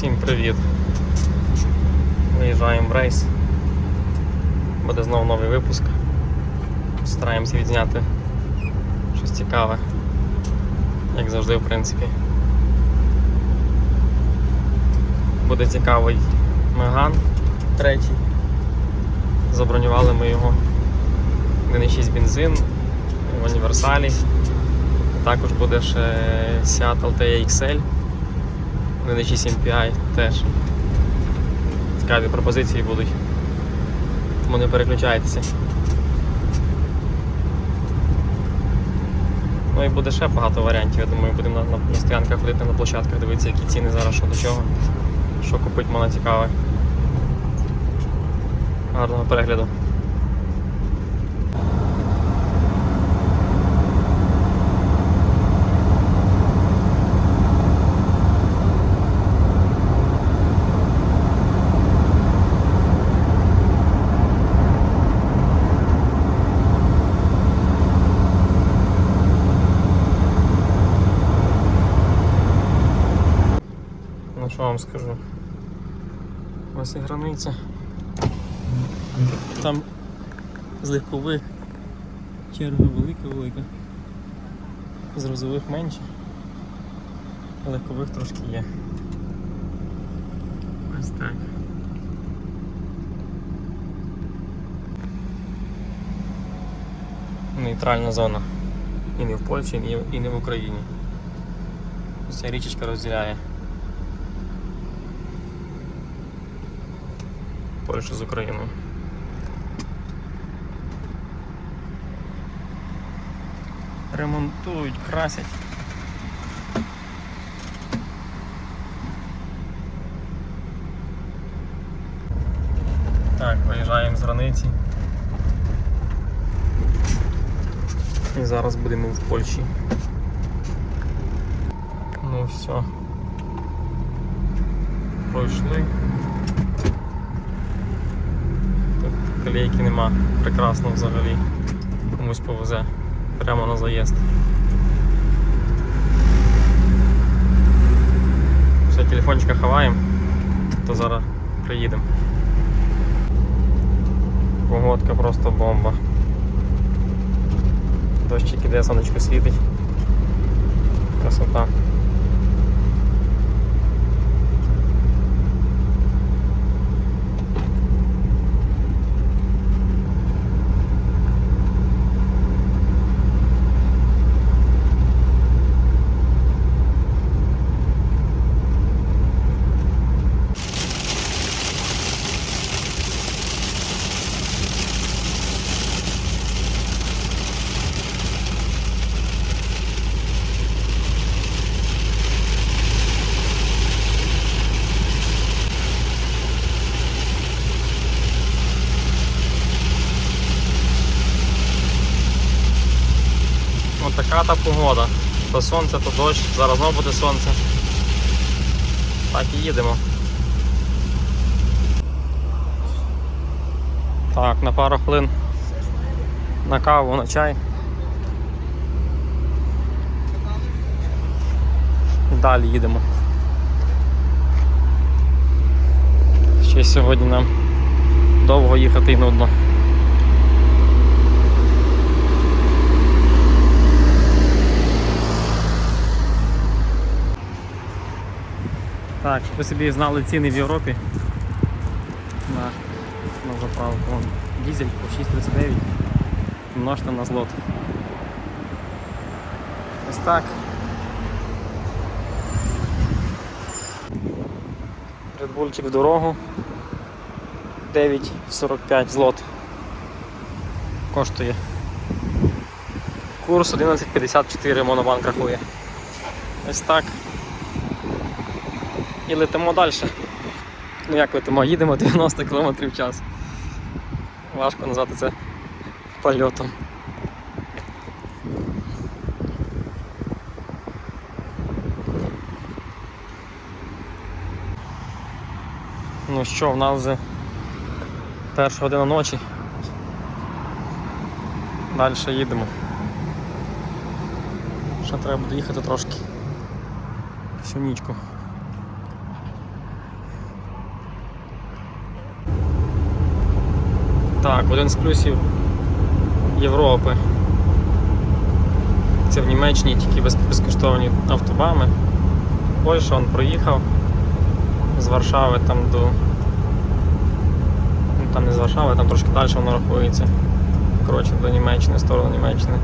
Всім привіт! Виїжджаємо в рейс. Буде знову новий випуск. Стараємося відзняти щось цікаве. Як завжди, в принципі. Буде цікавий Меган третій. Забронювали ми його 1,6 бензин в універсалі. Також буде ще Seat Altea XL 1.6 MPI теж. Цікаві пропозиції будуть. Тому не переключайтеся. Ну і буде ще багато варіантів. Я думаю, будемо на, на, на стоянках ходити на площадках, дивитися, які ціни зараз, що до чого. Що купити можна цікаве. Гарного перегляду. Ну що вам скажу? Ось і границя. Там з легкових черга велика-велика. З розових менше. Легкових трошки є. Ось так. Нейтральна зона. І не в Польщі, і не- в Україні. Ця річечка розділяє. Польщу з Україною. Ремонтують, красять. Так, виїжджаємо з границі. І зараз будемо в Польщі. Ну все. Пройшли. Тут колейки нема. Прекрасно взагалі. Комусь повезе. Прямо на заїзд. Все, телефончика ховаємо, то зараз приїдемо. Погодка просто бомба. Дощик іде, сонечко світить. Красота. Ось така та погода. То сонце, то дощ, зараз знову буде сонце. Так і їдемо. Так, на пару хвилин на каву, на чай. І далі їдемо. Ще сьогодні нам довго їхати і нудно. Так, щоб ви собі знали ціни в Європі на, на заправку. Вон, Дізель по 6,39 множте на злот. Ось так. Редбульчик в дорогу. 9,45 злот. Коштує. Курс 11,54 монобанк рахує. Ось так і летимо далі. Ну як летимо? Їдемо 90 км в час. Важко назвати це польотом. Ну що, в нас вже перша година ночі. Далі їдемо. Ще треба буде їхати трошки. Всю нічку. Так, один з плюсів Європи. Це в Німеччині тільки безкоштовні автобами. Польща он проїхав з Варшави там до. Ну там не з Варшави, там трошки далі воно рахується. Коротше, до Німеччини, в сторону Німеччини.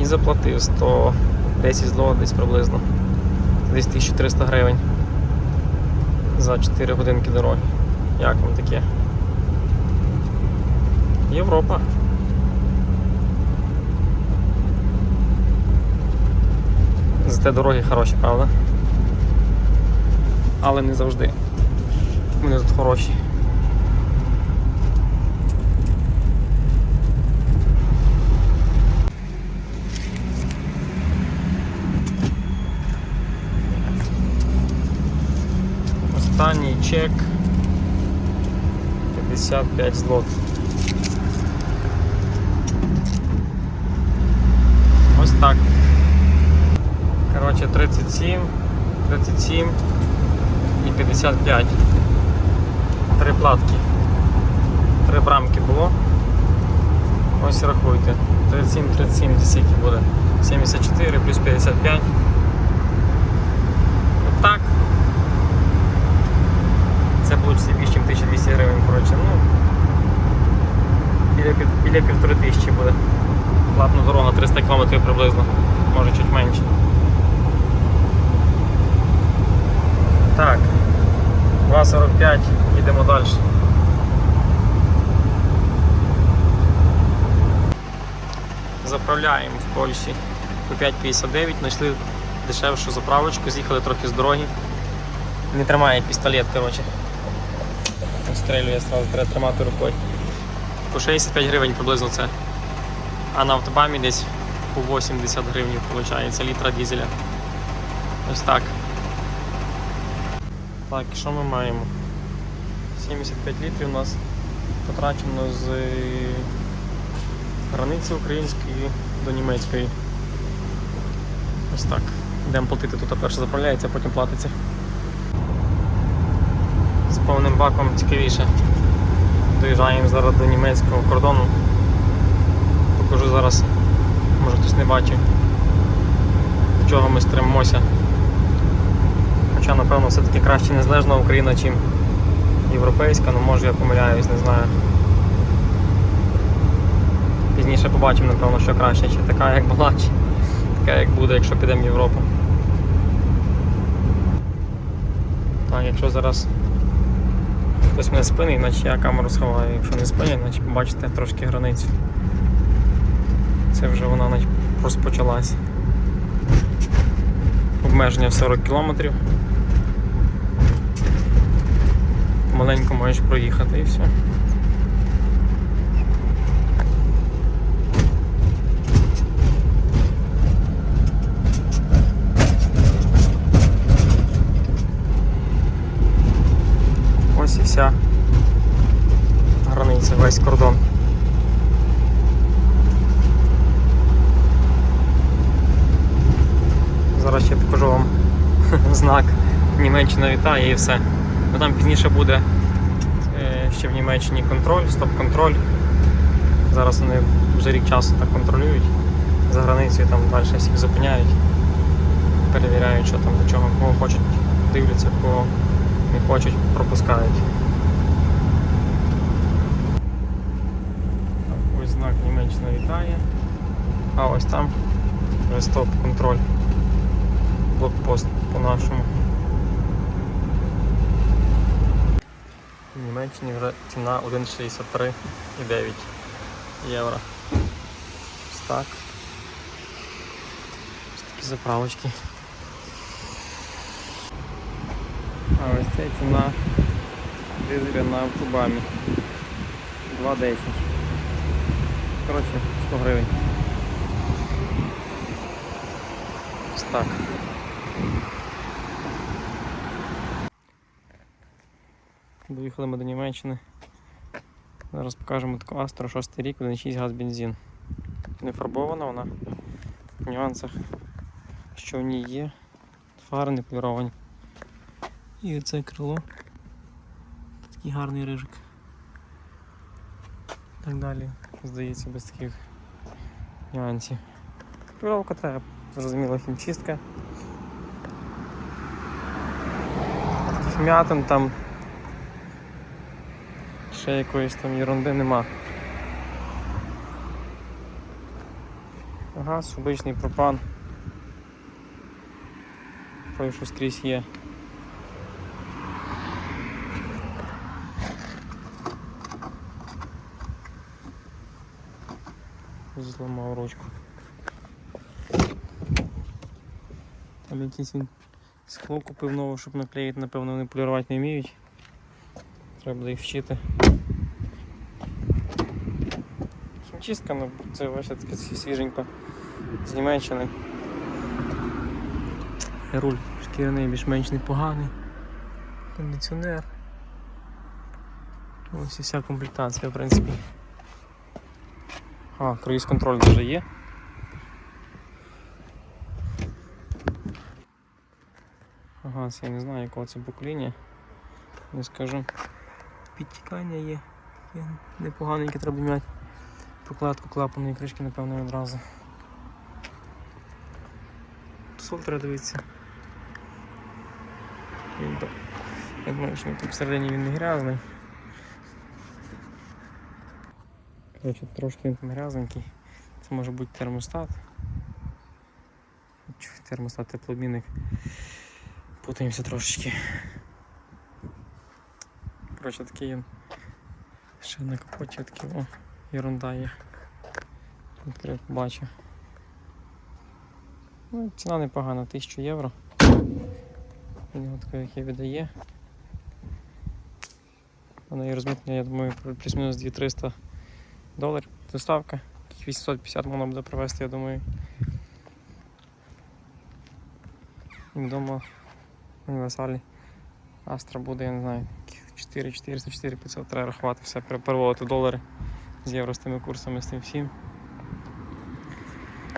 І заплатив 110 злот десь приблизно. Десь 1300 гривень за 4 годинки дороги. Як вам таке? Європа. Зате дороги хороші, правда? Але не завжди. Вони тут хороші. Останній чек 55 злот. Ось так. Коротше, 37, 37 і 55. Три платки. Три брамки було. Ось рахуйте. 37, 37, це скільки буде? 74 плюс 55. Отак. Це вийде більше, ніж 1200 гривень, коротше. Ну, біля, біля півтори тисячі буде. Платна дорога 300 км приблизно, може чуть менше. Так, 2.45, йдемо далі. Заправляємо в Польщі по 5.59, знайшли дешевшу заправочку, з'їхали трохи з дороги. Не тримає пістолет, коротше. Стрелює сразу, треба тримати рукою. По 65 гривень приблизно це. А на автобамі десь по 80 гривень виходить літра дізеля. Ось так. Так, що ми маємо? 75 літрів у нас потрачено з е, границі української до німецької. Ось так. Йдемо платити тут перше заправляється, а потім платиться. З повним баком цікавіше. Доїжджаємо зараз до німецького кордону. Покажу зараз, може хтось не бачив, до чого ми стремимося. Хоча, напевно, все-таки краще незалежна Україна, чим європейська, ну може я помиляюсь, не знаю. Пізніше побачимо, напевно, що краще, чи така, як була, чи така, як буде, якщо підемо в Європу. Так, якщо зараз хтось мене спинить, значить я камеру сховаю. Якщо не спинять, значить побачите трошки границю. Це вже вона розпочалась. Обмеження в 40 кілометрів. Маленько можеш проїхати і все. Ось і вся границя, весь кордон. Зараз ще покажу вам знак Німеччина вітає і все. Ну, там пізніше буде е, ще в Німеччині контроль, стоп-контроль. Зараз вони вже рік часу так контролюють. За границею там далі всіх зупиняють, перевіряють, що там до чого, кого хочуть, дивляться, кого не хочуть, пропускають. Ось знак Німеччина вітає. А ось там стоп-контроль. Блокпост по-нашому. В Німеччині вже ціна 1,63,9 євро. Ось так. Ось такі заправочки. А ось це ціна дизеля на автобамі. 2,10. Коротше, 100 гривень. Ось так. Доїхали ми до Німеччини. Зараз покажемо таку Astra 6 рік, 1,6 газ бензин. Не фарбована вона. В нюансах, що в ній є. Фари не поліровані. І оце крило. Такий гарний рижик. І так далі. Здається, без таких нюансів. Піровка треба, зрозуміло, хімчистка. М'ятин там ще якоїсь там ерунди нема. Газ, обичний пропан. Той, що скрізь є. Зламав ручку. Там якийсь він скло купив нове, щоб наклеїти, напевно, вони полірувати не вміють. Треба буде їх вчити. Хімчистка, ну це ваше таке свіженько з. Руль шкіряний більш-менш непоганий. Кондиціонер. Ось і вся комплектація, в принципі. А, круїз контроль вже є. Ага, я не знаю, якого це покоління. Не скажу. Підтікання є. є непоганеньке треба міняти. Прокладку клапаної кришки, напевно, одразу. Сол треба дивитися. Він так. Думаю, що тут всередині він не грязний. Коротше, трошки він там грязненький. Це може бути термостат. Термостат теплообмінник. Путаємося трошечки. Коротше, такий. Ще на капоті о, ерунда є. Відкрив, бачу. Ну, ціна непогана, 1000 євро. Він такий, який видає. Вона і розмитнення, я думаю, плюс-мінус 2300 доларів. Доставка. Таких 850 можна буде привезти, я думаю. Вдома універсальний. Астра буде, я не знаю, 4 400, 4 500 треба рахувати, все переводити долари з євро з тими курсами, з тим всім.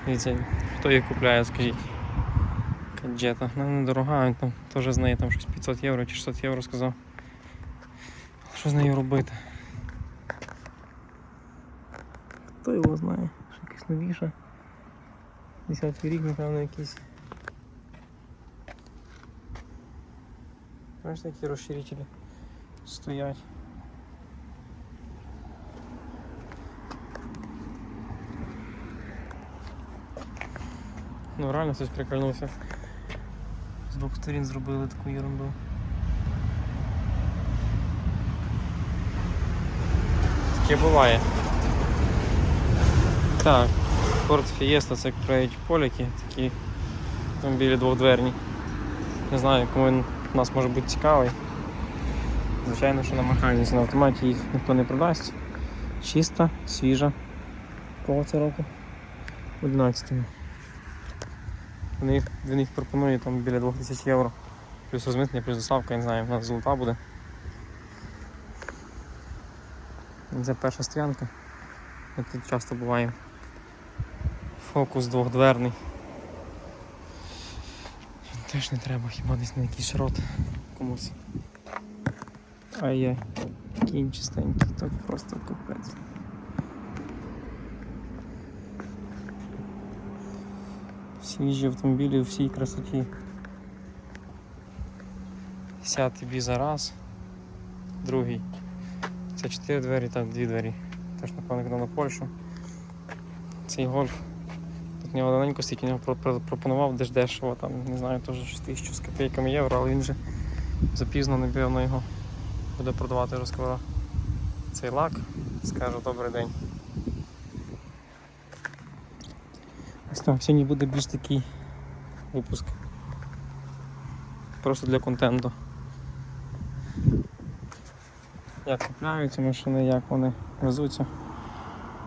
Дивіться, хто їх купляє, скажіть. Каджета. Ну, недорога, він там теж з неї там щось 500 євро чи 600 євро сказав. Що з нею робити? Хто його знає? Що якась новіша. 10 рік, напевно, якийсь. Знаєш, такі розширителі стоять. Ну реально хтось прикольнувся. З двох сторін зробили таку ерунду. Таке буває. Так, Ford Fiesta це купляють поляки, такі автомобілі двохдверні. Не знаю, кому він нас може бути цікавий. Звичайно, що на механіці на автоматі їх ніхто не продасть. Чиста, свіжа. Кого це року? 11 Вони їх, він їх пропонує там біля 2000 євро. Плюс розмитнення, плюс доставка, я не знаю, у нас золота буде. Це перша стоянка. Ми тут часто буваємо. Фокус двохдверний. Теж не треба, хіба десь на якийсь шрот комусь. Ай-яй, кінь чистенький, так просто капець. Свіжі автомобілі у всій красоті. Сяти бі за раз, другий. Це чотири двері, так, дві двері. Теж напевно на Польщу. Цей гольф. Тут нього давненько стільки нього про- про- пропонував деш дешево, там, не знаю, теж щось тисячу з копійками євро, але він вже запізно, напевно, його буде продавати вже скоро цей лак. Скажу добрий день. Ось так, сьогодні буде більш такий випуск. Просто для контенту. Як купляються машини, як вони везуться,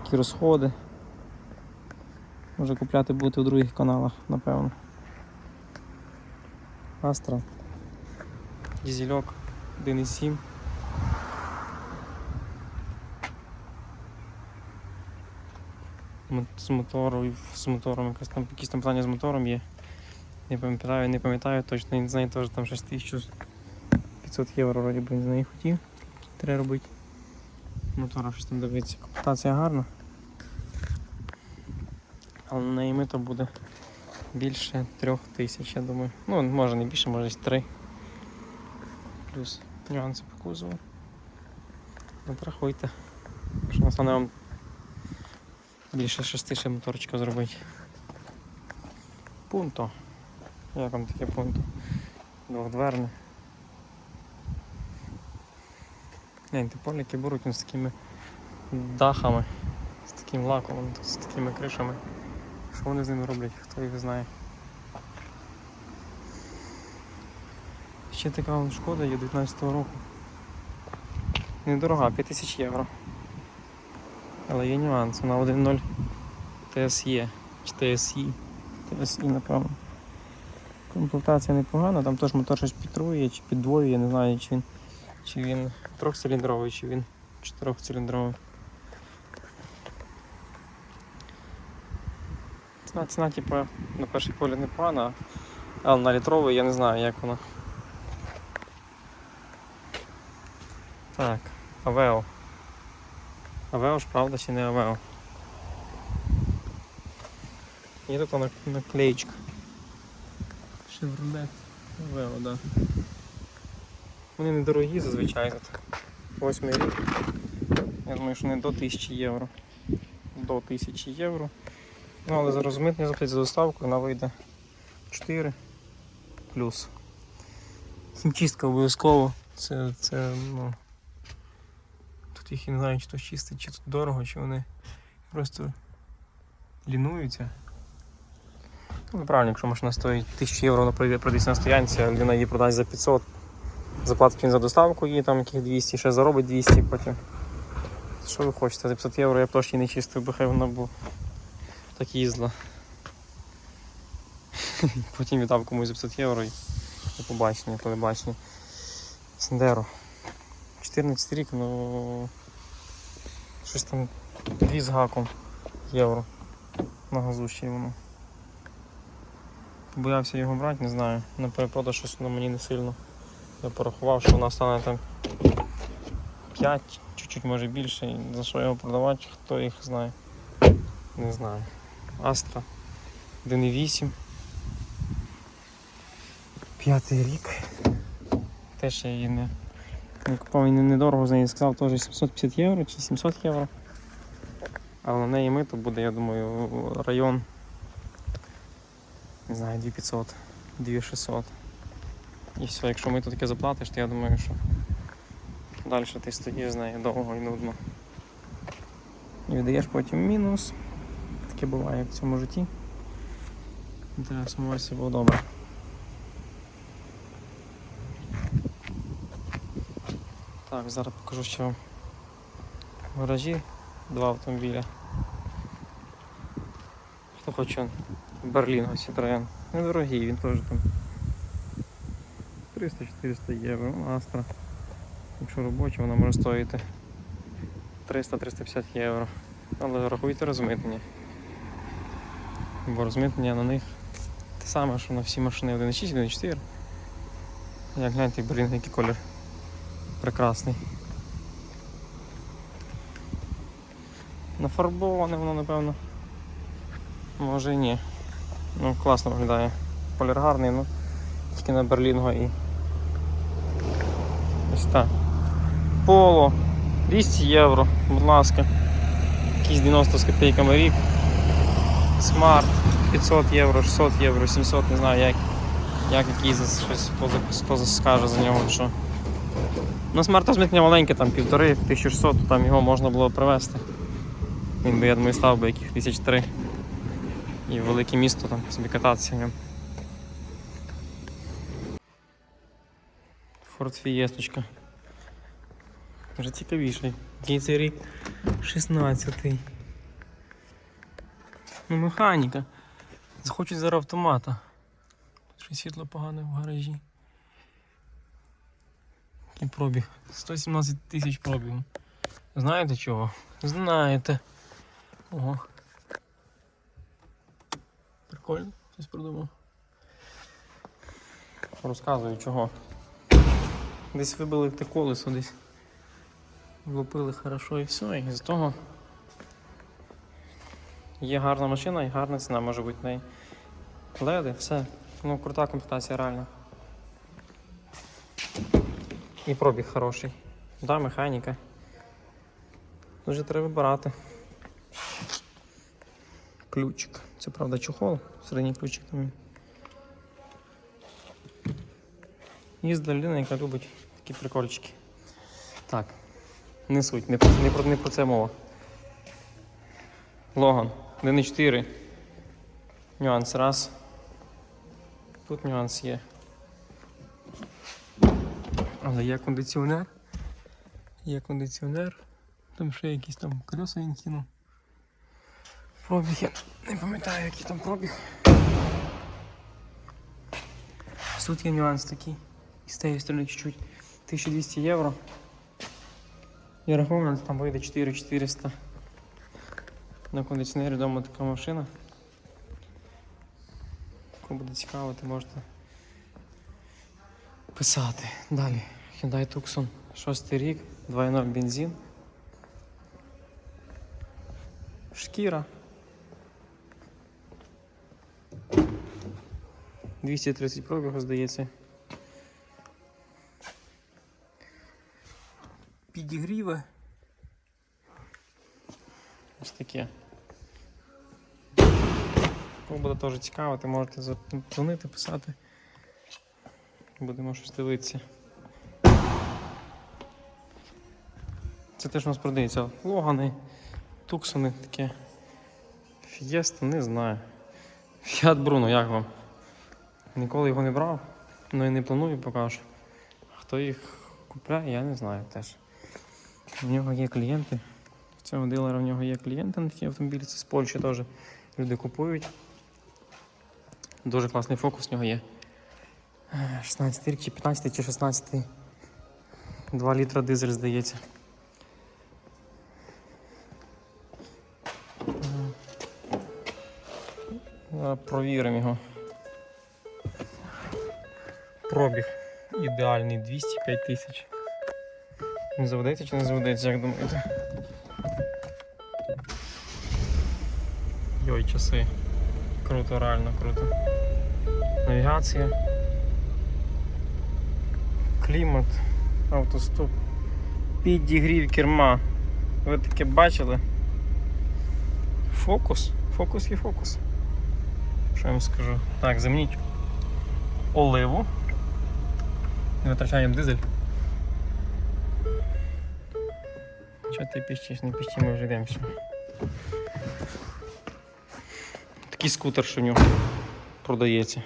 які розходи. Може купляти будете у других каналах, напевно. Астра. Дізельок 1.7. З мотором, з мотором, якось там якісь там питання з мотором є. Не пам'ятаю, не пам'ятаю точно, він з неї теж там щось 1500 євро вроді би він з неї хотів. Треба робити. мотора щось там дивиться. Комплектація гарна. Але на неї мито буде більше трьох тисяч, я думаю. Ну, може не більше, може десь три. Плюс нюанси по кузову. От рахуйте. Якщо настане вам більше шести ще моторчика зробити. Пунто. Як вам таке пунто? Двохдверне. Гляньте, поліки беруть з такими дахами, з таким лаком, з такими кришами. Що вони з ними роблять, хто їх знає. Ще така шкода є 19-го року. Недорога, 5000 євро. Але є нюанс, вона 1.0 TSE чи TSI. TSI, напевно. Комплектація непогана, там теж мотор щось підтрує чи піддвоює, я не знаю, чи він, чи він трьохциліндровий, чи він чотирьохциліндровий. Ціна, ціна типу, на перший погляд непогана, але на літровий я не знаю, як вона. Так, Авео. Авео ж правда чи не Авео? Є тут на- наклеєчка. Chevrolet Aveo, да. Вони недорогі зазвичай. Восьмий рік. Я думаю, що не до 1000 євро. До 1000 євро. Ну, але за розмитнення заплатить за доставку, вона вийде 4 плюс. Хімчистка обов'язково. Це, це, ну. Тут їх не знаю, чи то чистить, чи тут дорого, чи вони просто лінуються. Ну, правильно, якщо машина стоїть 1000 євро, вона продається на стоянці, а людина її продасть за 500. Заплатить він за доставку, їй там яких 200, ще заробить 200 потім. Що ви хочете? За 500 євро я б точно не чистив, бо хай вона б так їздила. Потім віддав комусь за 500 євро і побачення, телебачення. Сендеро. 14 рік, ну щось там 2 з гаком євро на газу ще й воно. Боявся його брати, не знаю. На перепродаж щось воно мені не сильно. Я порахував, що вона стане там 5, чуть-чуть може більше. І за що його продавати, хто їх знає. Не знаю. Астра 1.8. П'ятий рік. Теж я її не, не купав недорого з неї сказав, теж 750 євро чи 700 євро. Але на неї мито буде, я думаю, район. Не знаю, 2500, 2600. І все, якщо ми тут таке заплатиш, то я думаю, що далі ти стоїш з нею довго і нудно. І віддаєш потім мінус. Таке буває в цьому житті. Треба сумуватися було добре. Так, зараз покажу, що в гаражі два автомобіля. Хто хоче Берлінго Citroen. Недорогий, він теж там 300-400 євро. Ну, Астра. Якщо робоча, вона може стоїти 300-350 євро. Але рахуйте розмитнення. Бо розмитнення на них те саме, що на всі машини 1.6, 1.4. Як гляньте, блін, який колір прекрасний. Нафарбоване воно, напевно. Може і ні. Ну, класно виглядає. Колір гарний, ну тільки на Берлінго і. Ось так. Поло 200 євро, будь ласка. Якісь 90 з копійками рік. Смарт 500 євро, 600 євро, 700, не знаю як. Як який за щось хто, за- скаже за нього, що. Ну, смарт розмітня маленьке, там півтори, 1600, то там його можна було привезти. Він би, я думаю, став би яких тисяч три. І велике місто там собі кататися. ньому. Форд Фієсточка. Вже цікавіший. Який це рік? 16-й. Ну, механіка. Захочуть зараз автомата. Щось світло погане в гаражі. Який пробіг? 117 тисяч пробігу. Знаєте чого? Знаєте. Ого. Прикольно, щось придумав. Розказую чого. Десь вибили те колесо десь. влупили хорошо і все, і з того є гарна машина і гарна ціна може бути неї. Леди, все. Ну, крута комплектація реально. І пробіг хороший. Да, механіка. Дуже треба вибирати. Ключик. Це правда чохол, середній ключик там. Їздить людина, яка любить такі прикольчики. Так. Не суть, не про, не про, не про це мова. Логан. 1.4. Нюанс раз. Тут нюанс є. Але є кондиціонер. Є кондиціонер. Там ще якісь там колеса він кинув. Пробіг я не пам'ятаю, який там пробіг. Тут є нюанс такий. І з тієї сторони чуть-чуть. 1200 євро. Я рахував, там вийде 4400. На кондиціонері вдома така машина. Кому буде цікаво, ти можете писати. Далі. Hyundai Tucson, 6 рік, 2.0 бензин. Шкіра. 230 пробігу, здається. Підігріви. Ось таке. Кому буде теж цікаво, ти можете задзвонити, писати. Будемо щось дивитися. Це теж у нас продається логани, туксони таке. Фієста, не знаю. Фіат Бруно, як вам? Ніколи його не брав, ну і не планую поки що. Хто їх купляє, я не знаю теж. У нього є клієнти. В цього дилера в нього є клієнти на такі автомобілі, це з Польщі теж люди купують. Дуже класний фокус в нього є. Е, 16 рік, чи 15 чи 16. 2 літра дизель, здається. Провіримо його. Пробіг ідеальний 205 тисяч. Заведеться чи не заведеться, як думаєте? Йой, часи. Круто, реально круто. Навігація. Клімат, автостоп. Підігрів керма. Ви таке бачили? Фокус. Фокус є фокус. Що я вам скажу? Так, замініть оливу. Не витрачаємо дизель. Чого ти піщиш? Не піщи, ми вже йдемо. Такий скутер, що в нього продається.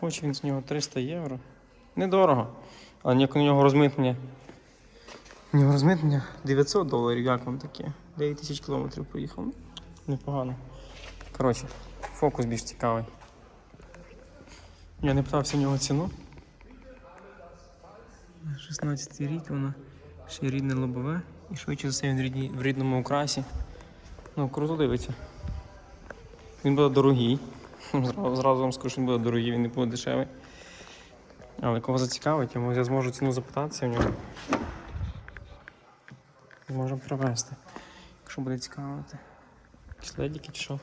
Хоче він з нього 300 євро. Недорого. Але як у нього розмитнення. У нього розмитнення 900 доларів, як вам таке? 9 тисяч кілометрів проїхав. Непогано. Коротше, фокус більш цікавий. Я не питався в нього ціну. 16 рік вона ще рідне лобове і швидше за все він в в рідному окрасі. Ну, круто дивиться. Він буде дорогий. Зразу, зразу вам скажу, що він буде дорогий, він не буде дешевий. Але кого зацікавить, може, я зможу ціну запитатися в нього. Можемо привезти. Якщо буде цікавити. Якісь чи що?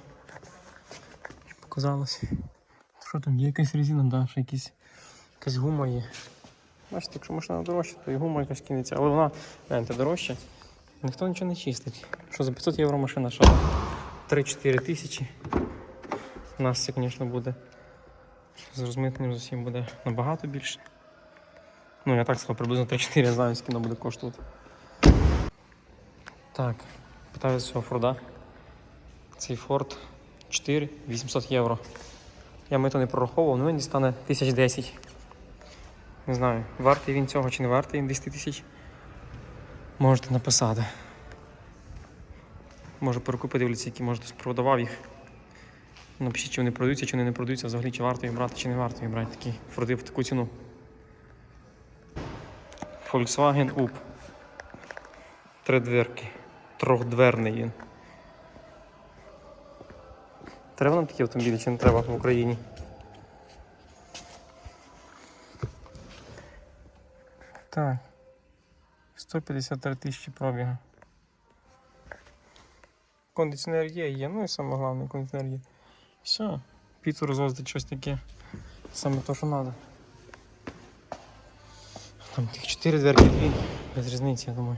Що Показалось. Що там, є якась резина, да, ще якісь, якась гума є. Бачите, якщо машина дорожча, то і гума якась кинеться, але вона гляньте, дорожча. Ніхто нічого не чистить. Що за 500 євро машина, що 3-4 тисячі. У нас це, звісно, буде. З розмитненням з усім буде набагато більше. Ну, я так сказав, приблизно 3-4, я знаю, скільки буде коштувати. Так, питаю з цього Форда. Цей Форд 4 800 євро. Я мито не прораховував, але він дістане 1010. Не знаю, вартий він цього чи не вартий він 10 тисяч. Можете написати. Може перекупити дивляться, які може хтось продавав їх. Напишіть, чи вони продаються, чи вони не продаються, взагалі чи варто їх брати, чи не варто їх брати такі форди в таку ціну. Volkswagen UP. Три дверки. Трьохдверний він. Треба нам такі автомобілі, чи не треба в Україні? Так, 153 тисячі пробіга. Кондиціонер є, є, ну і саме головне кондиціонер є. Все, піцу розвозити щось таке. Саме то, що треба. Там тих 4 дверки, дві, без різниці, я думаю.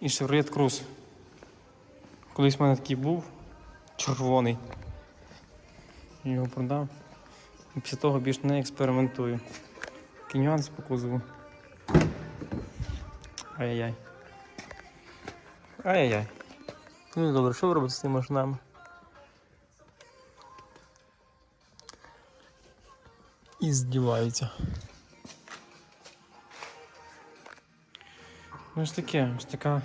І Chevrolet Cruze. Колись в мене такий був червоний. Його продав. І після того більш не експериментую. Такий нюанс по кузову. Ай-яй-яй. Ай-яй-яй. Ну добре, що ви робите з цими машинами? І здіваються. Ну ось таке, ось така,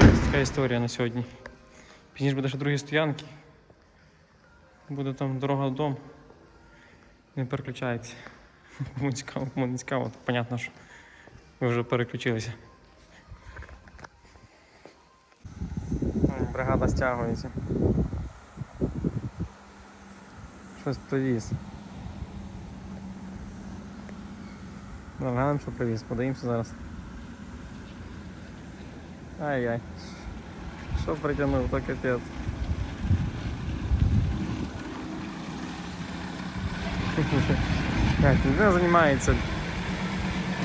ось така історія на сьогодні. Пізніше буде ще другі стоянки. Буде там дорога додому. Не переключається. Кому цікаво, кому не цікаво, то понятно, що ви вже переключилися. Бригада стягується. Щось привіз. Глянемо, що привіз, подивимося зараз. Ай-яй. Що притягнув, то капець. Людина займається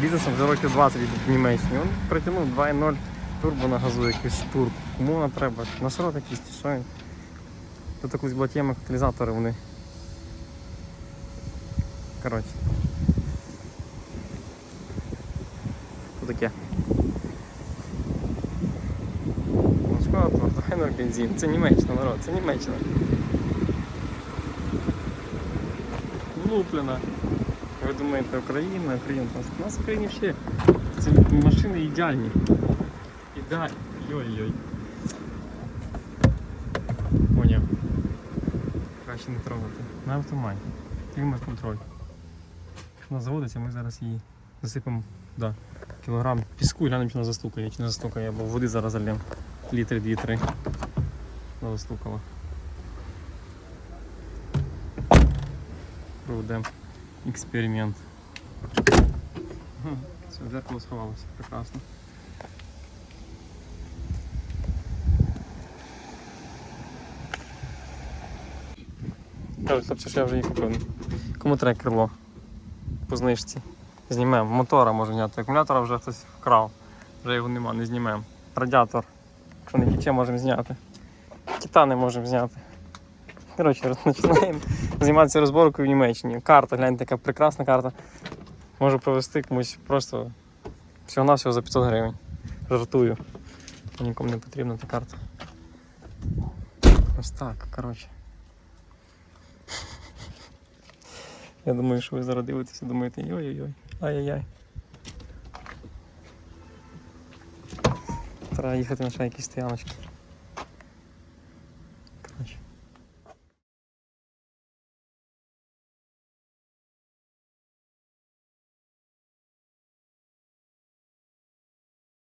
бізнесом вже років 20 в Німеччині. Він притягнув 2.0 турбо на газу якийсь турбо. Кому вона треба? Насрот якийсь, чи що він? Тут колись була тема каталізатори вони. Коротше. Що таке? Ну, шкода, бензин. Це Німеччина, народ, це Німеччина. Луплена. Ви думаєте, Україна, Україна. У нас, в Україні ще ці машини ідеальні. Ідеальні. Йой-йой. Поняв. Краще не трогати. На автоматі. Клімат контроль. Вона заводиться, ми зараз її засипемо да, кілограм піску і глянемо, чи вона застукає, чи не застукає, бо води зараз зальємо. Літри, дві-три. Вона. Проведемо експеримент. Все, дзеркало сховалося. Прекрасно. Хлопці, що я вже їх купив. Кому треба крило? По знижці. Знімемо. Мотора може зняти. Акумулятора вже хтось вкрав. Вже його нема, не знімемо. Радіатор. Якщо не тече, можемо зняти. Титани можемо зняти. Коротше, починаємо займатися розборкою в Німеччині. Карта, гляньте, яка прекрасна карта. Можу провести комусь просто всього-навсього за 500 гривень. Жартую. Нікому не потрібна та карта. Ось так, коротше. Я думаю, що ви зараз дивитеся, думаєте, ой-ой-ой, ай-яй-яй. Треба їхати на ще якісь стояночки.